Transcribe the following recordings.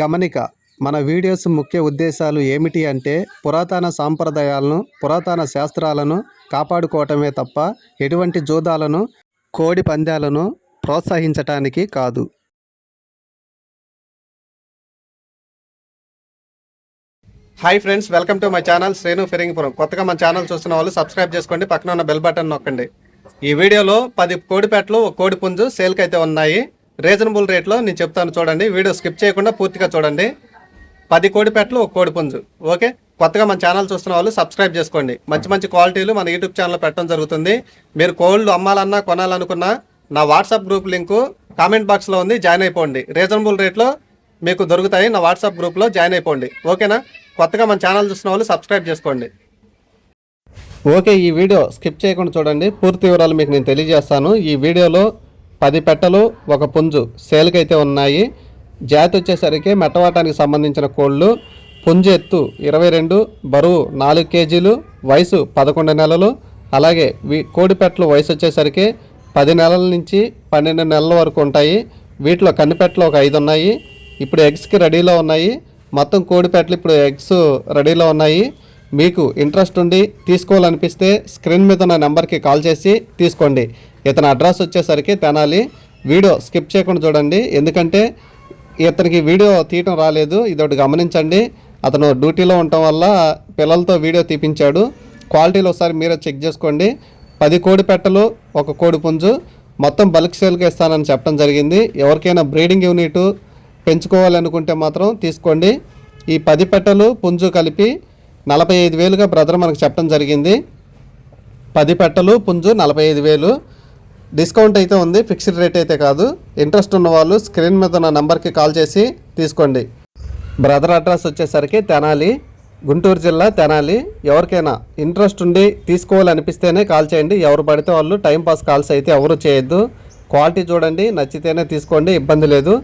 గమనిక మన వీడియోస్ ముఖ్య ఉద్దేశాలు ఏమిటి అంటే పురాతన సాంప్రదాయాలను పురాతన శాస్త్రాలను కాపాడుకోవటమే తప్ప ఎటువంటి జూదాలను కోడి పందాలను ప్రోత్సహించటానికి కాదు. Hi friends welcome to my channel Srenu Phiringipuram కొత్తగా మన ఛానల్ చూస్తున్న వాళ్ళు సబ్స్క్రైబ్ చేసుకోండి పక్కన ఉన్న బెల్ బటన్ నొక్కండి. ఈ వీడియోలో పది కోడి పెట్టలు ఒక కోడి పుంజు సేల్కి అయితే ఉన్నాయి. రీజనబుల్ రేట్లో నేను చెప్తాను చూడండి. వీడియో స్కిప్ చేయకుండా పూర్తిగా చూడండి. పది కోడి పెట్టలు ఒక కోడి పుంజు. ఓకే? కొత్తగా మన ఛానల్ చూస్తున్న వాళ్ళు సబ్స్క్రైబ్ చేసుకోండి. మంచి మంచి క్వాలిటీలు మన యూట్యూబ్ ఛానల్లో పెట్టడం జరుగుతుంది. మీరు కోళ్ళు అమ్మాలన్నా కొనాలనుకున్నా నా వాట్సాప్ గ్రూప్ లింకు కామెంట్ బాక్స్లో ఉంది జాయిన్ అయిపోండి. రీజనబుల్ రేట్లో మీకు దొరుకుతాయి నా వాట్సాప్ గ్రూప్లో జాయిన్ అయిపోండి. ఓకేనా? కొత్తగా మన ఛానల్ చూసిన వాళ్ళు సబ్స్క్రైబ్ చేసుకోండి. ఓకే ఈ వీడియో స్కిప్ చేయకుండా చూడండి. పూర్తి వివరాలు మీకు నేను తెలియజేస్తాను. ఈ వీడియోలో పది పెట్టలు ఒక పుంజు సేల్కైతే ఉన్నాయి. జాతి వచ్చేసరికి మెట్టవాటానికి సంబంధించిన కోళ్ళు పుంజు ఎత్తు ఇరవై రెండు బరువు నాలుగు కేజీలు వయసు పదకొండు నెలలు. అలాగే వీ కోడి పెట్టలు వయసు వచ్చేసరికి పది నెలల నుంచి పన్నెండు నెలల వరకు ఉంటాయి. వీటిలో కన్నిపెట్టలు ఒక ఐదు ఉన్నాయి. ఇప్పుడు ఎగ్స్కి రెడీలో ఉన్నాయి. మొత్తం కోడి పెట్టలు ఇప్పుడు ఎగ్స్ రెడీలో ఉన్నాయి. మీకు ఇంట్రెస్ట్ ఉండి తీసుకోవాలనిపిస్తే స్క్రీన్ మీద ఉన్న నెంబర్కి కాల్ చేసి తీసుకోండి. ఇతని అడ్రస్ వచ్చేసరికి తెనాలి. వీడియో స్కిప్ చేయకుండా చూడండి. ఎందుకంటే ఇతనికి వీడియో తీయటం రాలేదు. ఇదొకటి గమనించండి. అతను డ్యూటీలో ఉండటం వల్ల పిల్లలతో వీడియో తీపించాడు. క్వాలిటీలో ఒకసారి మీరే చెక్ చేసుకోండి. పది కోడి పెట్టలు ఒక కోడి పుంజు. మొత్తం బల్క్ సేల్కి ఇస్తానని చెప్పడం జరిగింది. ఎవరికైనా బ్రీడింగ్ యూనిట్ పెంచుకోవాలనుకుంటే మాత్రం తీసుకోండి. ఈ పది పెట్టలు పుంజు కలిపి నలభై ఐదు వేలుగా బ్రదర్ మనకు చెప్పడం జరిగింది. పది పెట్టలు పుంజు నలభై ఐదు వేలు. డిస్కౌంట్ అయితే ఉంది ఫిక్స్డ్ రేట్ అయితే కాదు. ఇంట్రెస్ట్ ఉన్నవాళ్ళు స్క్రీన్ మీద ఉన్న నెంబర్కి కాల్ చేసి తీసుకోండి. బ్రదర్ అడ్రస్ వచ్చేసరికి తెనాలి గుంటూరు జిల్లా తెనాలి. ఎవరికైనా ఇంట్రెస్ట్ ఉండి తీసుకోవాలనిపిస్తేనే కాల్ చేయండి. ఎవరు పడితే వాళ్ళు టైంపాస్ కాల్స్ అయితే ఎవరు చేయొద్దు. క్వాలిటీ చూడండి నచ్చితేనే తీసుకోండి ఇబ్బంది లేదు.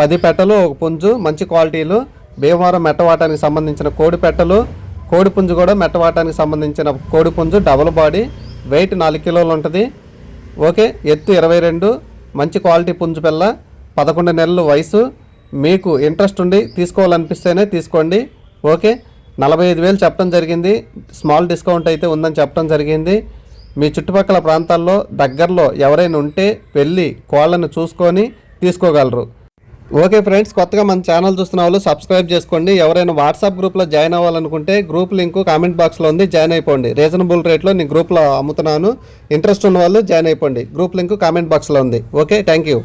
పది పెట్టలు ఒక పుంజు మంచి క్వాలిటీలు. భీమవరం మెట్టవాటానికి సంబంధించిన కోడి పెట్టలు కోడి పుంజు కూడా మెట్టవాటానికి సంబంధించిన కోడి పుంజు డబుల్ బాడీ వెయిట్ నాలుగు కిలోలు ఉంటుంది. ఓకే ఎత్తు ఇరవై రెండు మంచి క్వాలిటీ పుంజు పిల్ల పదకొండు నెలలు వయసు. మీకు ఇంట్రెస్ట్ ఉండి తీసుకోవాలనిపిస్తేనే తీసుకోండి. ఓకే నలభై ఐదు వేలు చెప్పడం జరిగింది. స్మాల్ డిస్కౌంట్ అయితే ఉందని చెప్పడం జరిగింది. మీ చుట్టుపక్కల ప్రాంతాల్లో దగ్గరలో ఎవరైనా ఉంటే వెళ్ళి కోళ్ళను చూసుకొని తీసుకోగలరు. ఓకే ఫ్రెండ్స్ కొత్తగా మన ఛానల్ చూస్తున్న వాళ్ళు సబ్స్క్రైబ్ చేసుకోండి. ఎవరైనా వాట్సాప్ గ్రూప్లో జాయిన్ అవ్వాలనుకుంటే గ్రూప్ లింక్ కామెంట్ బాక్స్లో ఉంది జాయిన్ అయిపోండి. రీజనబుల్ రేట్లో నేను గ్రూప్లో అమ్ముతున్నాను. ఇంట్రెస్ట్ ఉన్న వాళ్ళు జాయిన్ అయిపోండి. గ్రూప్ లింక్ కామెంట్ బాక్స్లో ఉంది. Okay thank you.